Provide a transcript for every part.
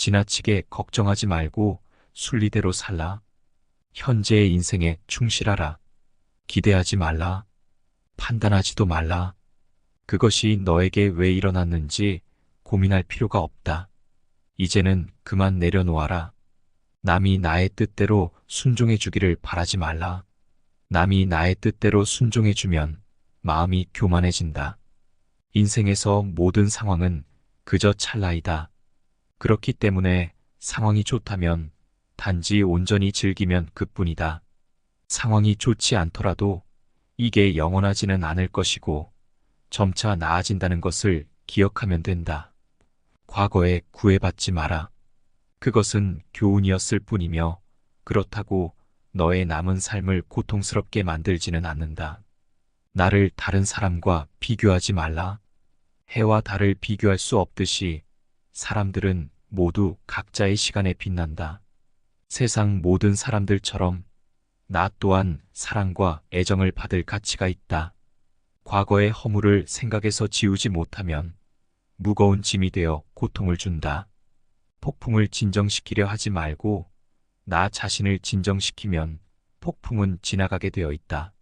지나치게 걱정하지 말고 순리대로 살라. 현재의 인생에 충실하라. 기대하지 말라. 판단하지도 말라. 그것이 너에게 왜 일어났는지 고민할 필요가 없다. 이제는 그만 내려놓아라. 남이 나의 뜻대로 순종해 주기를 바라지 말라. 남이 나의 뜻대로 순종해 주면 마음이 교만해진다. 인생에서 모든 상황은 그저 찰나이다. 그렇기 때문에 상황이 좋다면 단지 온전히 즐기면 그뿐이다. 상황이 좋지 않더라도 이게 영원하지는 않을 것이고 점차 나아진다는 것을 기억하면 된다. 과거에 구애받지 마라. 그것은 교훈이었을 뿐이며 그렇다고 너의 남은 삶을 고통스럽게 만들지는 않는다. 나를 다른 사람과 비교하지 말라. 해와 달을 비교할 수 없듯이 사람들은 모두 각자의 시간에 빛난다. 세상 모든 사람들처럼 나 또한 사랑과 애정을 받을 가치가 있다. 과거의 허물을 생각에서 지우지 못하면 무거운 짐이 되어 고통을 준다. 폭풍을 진정시키려 하지 말고 나 자신을 진정시키면 폭풍은 지나가게 되어 있다.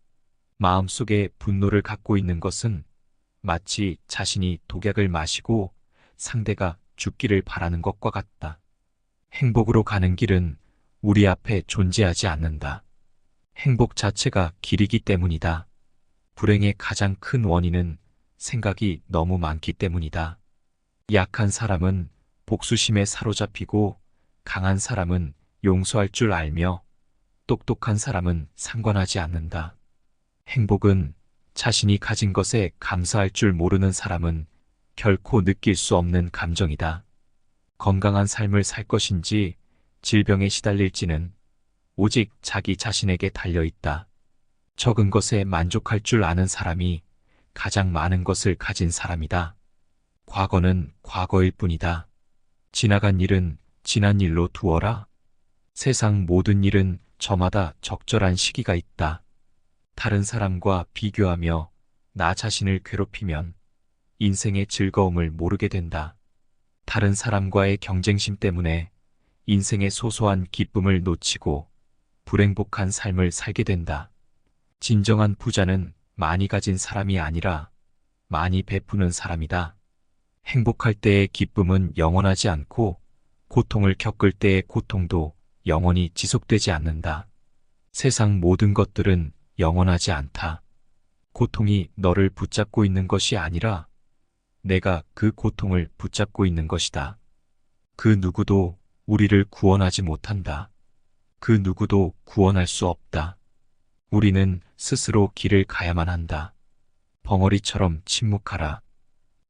마음속에 분노를 갖고 있는 것은 마치 자신이 독약을 마시고 상대가 죽기를 바라는 것과 같다. 행복으로 가는 길은 우리 앞에 존재하지 않는다. 행복 자체가 길이기 때문이다. 불행의 가장 큰 원인은 생각이 너무 많기 때문이다. 약한 사람은 복수심에 사로잡히고 강한 사람은 용서할 줄 알며 똑똑한 사람은 상관하지 않는다. 행복은 자신이 가진 것에 감사할 줄 모르는 사람은 결코 느낄 수 없는 감정이다. 건강한 삶을 살 것인지 질병에 시달릴지는 오직 자기 자신에게 달려 있다. 적은 것에 만족할 줄 아는 사람이 가장 많은 것을 가진 사람이다. 과거는 과거일 뿐이다. 지나간 일은 지난 일로 두어라. 세상 모든 일은 저마다 적절한 시기가 있다. 다른 사람과 비교하며 나 자신을 괴롭히면 인생의 즐거움을 모르게 된다. 다른 사람과의 경쟁심 때문에 인생의 소소한 기쁨을 놓치고 불행복한 삶을 살게 된다. 진정한 부자는 많이 가진 사람이 아니라 많이 베푸는 사람이다. 행복할 때의 기쁨은 영원하지 않고 고통을 겪을 때의 고통도 영원히 지속되지 않는다. 세상 모든 것들은 영원하지 않다. 고통이 너를 붙잡고 있는 것이 아니라 내가 그 고통을 붙잡고 있는 것이다. 그 누구도 우리를 구원하지 못한다. 그 누구도 구원할 수 없다. 우리는 스스로 길을 가야만 한다. 벙어리처럼 침묵하라.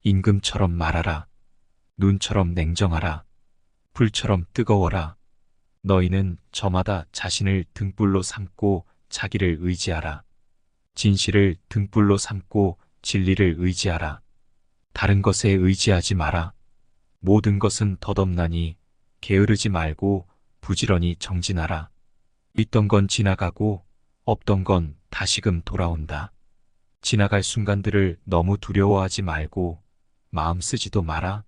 임금처럼 말하라. 눈처럼 냉정하라. 불처럼 뜨거워라. 너희는 저마다 자신을 등불로 삼고 자기를 의지하라. 진실을 등불로 삼고 진리를 의지하라. 다른 것에 의지하지 마라. 모든 것은 덧없나니 게으르지 말고 부지런히 정진하라. 있던 건 지나가고 없던 건 다시금 돌아온다. 지나갈 순간들을 너무 두려워하지 말고 마음 쓰지도 마라.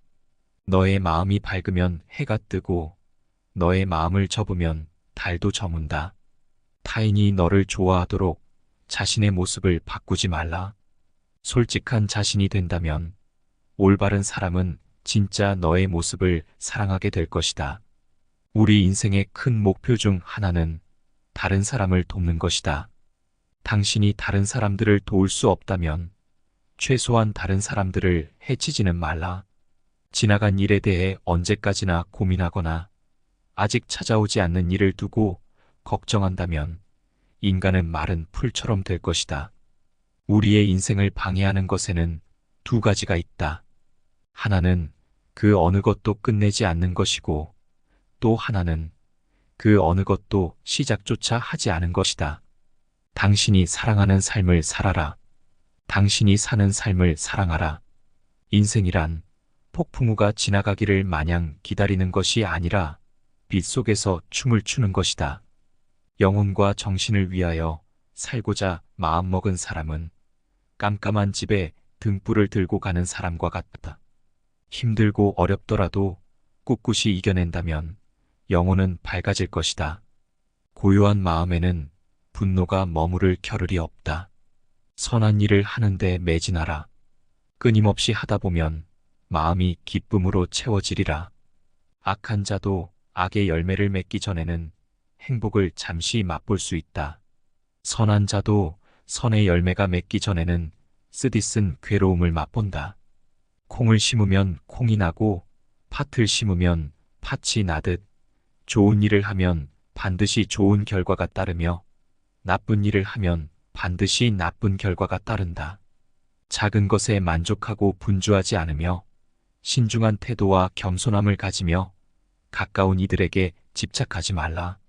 너의 마음이 밝으면 해가 뜨고 너의 마음을 접으면 달도 저문다. 타인이 너를 좋아하도록 자신의 모습을 바꾸지 말라. 솔직한 자신이 된다면 올바른 사람은 진짜 너의 모습을 사랑하게 될 것이다. 우리 인생의 큰 목표 중 하나는 다른 사람을 돕는 것이다. 당신이 다른 사람들을 도울 수 없다면 최소한 다른 사람들을 해치지는 말라. 지나간 일에 대해 언제까지나 고민하거나 아직 찾아오지 않는 일을 두고 걱정한다면 인간은 마른 풀처럼 될 것이다. 우리의 인생을 방해하는 것에는 두 가지가 있다. 하나는 그 어느 것도 끝내지 않는 것이고 또 하나는 그 어느 것도 시작조차 하지 않은 것이다. 당신이 사랑하는 삶을 살아라. 당신이 사는 삶을 사랑하라. 인생이란 폭풍우가 지나가기를 마냥 기다리는 것이 아니라 빛 속에서 춤을 추는 것이다. 영혼과 정신을 위하여 살고자 마음먹은 사람은 깜깜한 집에 등불을 들고 가는 사람과 같다. 힘들고 어렵더라도 꿋꿋이 이겨낸다면 영혼은 밝아질 것이다. 고요한 마음에는 분노가 머무를 겨를이 없다. 선한 일을 하는데 매진하라. 끊임없이 하다 보면 마음이 기쁨으로 채워지리라. 악한 자도 악의 열매를 맺기 전에는 행복을 잠시 맛볼 수 있다. 선한 자도 선의 열매가 맺기 전에는 쓰디쓴 괴로움을 맛본다. 콩을 심으면 콩이 나고 팥을 심으면 팥이 나듯 좋은 일을 하면 반드시 좋은 결과가 따르며 나쁜 일을 하면 반드시 나쁜 결과가 따른다. 작은 것에 만족하고 분주하지 않으며 신중한 태도와 겸손함을 가지며 가까운 이들에게 집착하지 말라.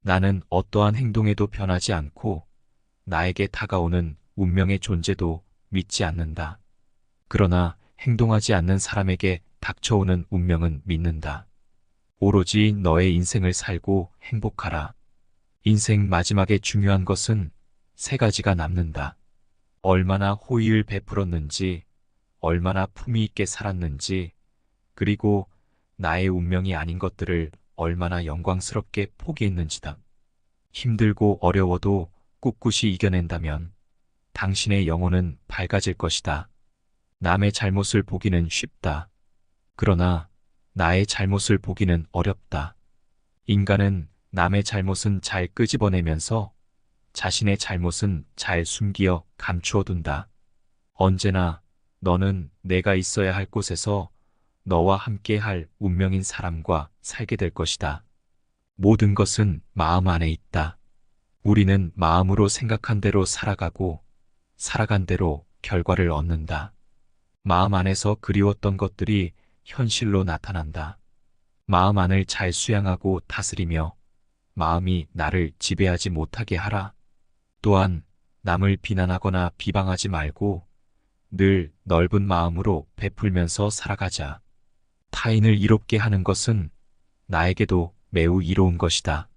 나는 어떠한 행동에도 변하지 않고 나에게 다가오는 운명의 존재도 믿지 않는다. 그러나 행동하지 않는 사람에게 닥쳐오는 운명은 믿는다. 오로지 너의 인생을 살고 행복하라. 인생 마지막에 중요한 것은 세 가지가 남는다. 얼마나 호의를 베풀었는지, 얼마나 품위 있게 살았는지, 그리고 나의 운명이 아닌 것들을 얼마나 영광스럽게 포기했는지다. 힘들고 어려워도 꿋꿋이 이겨낸다면 당신의 영혼은 밝아질 것이다. 남의 잘못을 보기는 쉽다. 그러나 나의 잘못을 보기는 어렵다. 인간은 남의 잘못은 잘 끄집어내면서 자신의 잘못은 잘 숨기어 감추어둔다. 언제나 너는 내가 있어야 할 곳에서 너와 함께 할 운명인 사람과 살게 될 것이다. 모든 것은 마음 안에 있다. 우리는 마음으로 생각한 대로 살아가고 살아간 대로 결과를 얻는다. 마음 안에서 그리웠던 것들이 현실로 나타난다. 마음 안을 잘 수양하고 다스리며 마음이 나를 지배하지 못하게 하라. 또한 남을 비난하거나 비방하지 말고 늘 넓은 마음으로 베풀면서 살아가자. 타인을 이롭게 하는 것은 나에게도 매우 이로운 것이다.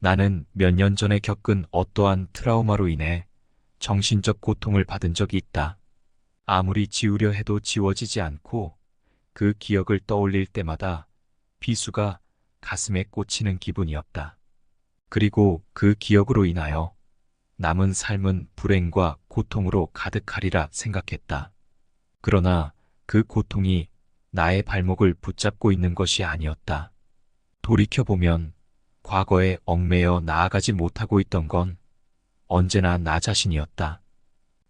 나는 몇 년 전에 겪은 어떠한 트라우마로 인해 정신적 고통을 받은 적이 있다. 아무리 지우려 해도 지워지지 않고 그 기억을 떠올릴 때마다 비수가 가슴에 꽂히는 기분이었다. 그리고 그 기억으로 인하여 남은 삶은 불행과 고통으로 가득하리라 생각했다. 그러나 그 고통이 나의 발목을 붙잡고 있는 것이 아니었다. 돌이켜보면 과거에 얽매여 나아가지 못하고 있던 건 언제나 나 자신이었다.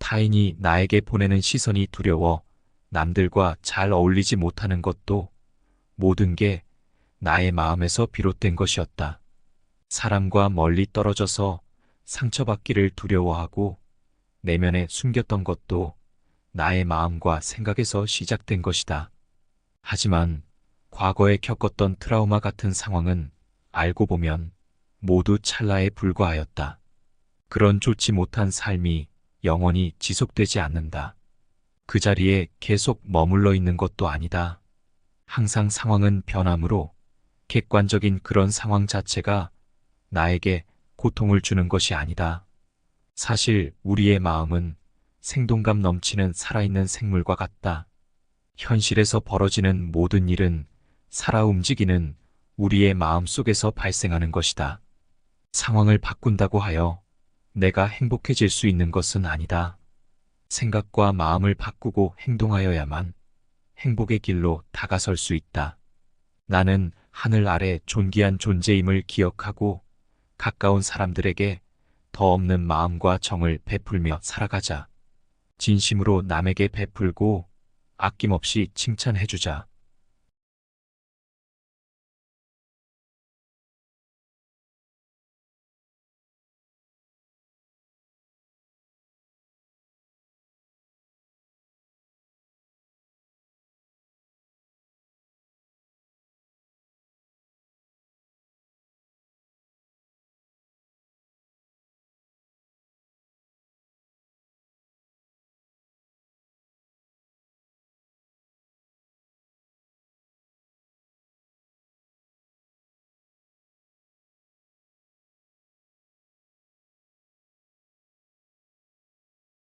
타인이 나에게 보내는 시선이 두려워 남들과 잘 어울리지 못하는 것도 모든 게 나의 마음에서 비롯된 것이었다. 사람과 멀리 떨어져서 상처받기를 두려워하고 내면에 숨겼던 것도 나의 마음과 생각에서 시작된 것이다. 하지만 과거에 겪었던 트라우마 같은 상황은 알고 보면 모두 찰나에 불과하였다. 그런 좋지 못한 삶이 영원히 지속되지 않는다. 그 자리에 계속 머물러 있는 것도 아니다. 항상 상황은 변함으로 객관적인 그런 상황 자체가 나에게 고통을 주는 것이 아니다. 사실 우리의 마음은 생동감 넘치는 살아있는 생물과 같다. 현실에서 벌어지는 모든 일은 살아 움직이는 우리의 마음 속에서 발생하는 것이다. 상황을 바꾼다고 하여 내가 행복해질 수 있는 것은 아니다. 생각과 마음을 바꾸고 행동하여야만 행복의 길로 다가설 수 있다. 나는 하늘 아래 존귀한 존재임을 기억하고 가까운 사람들에게 더 없는 마음과 정을 베풀며 살아가자. 진심으로 남에게 베풀고 아낌없이 칭찬해주자.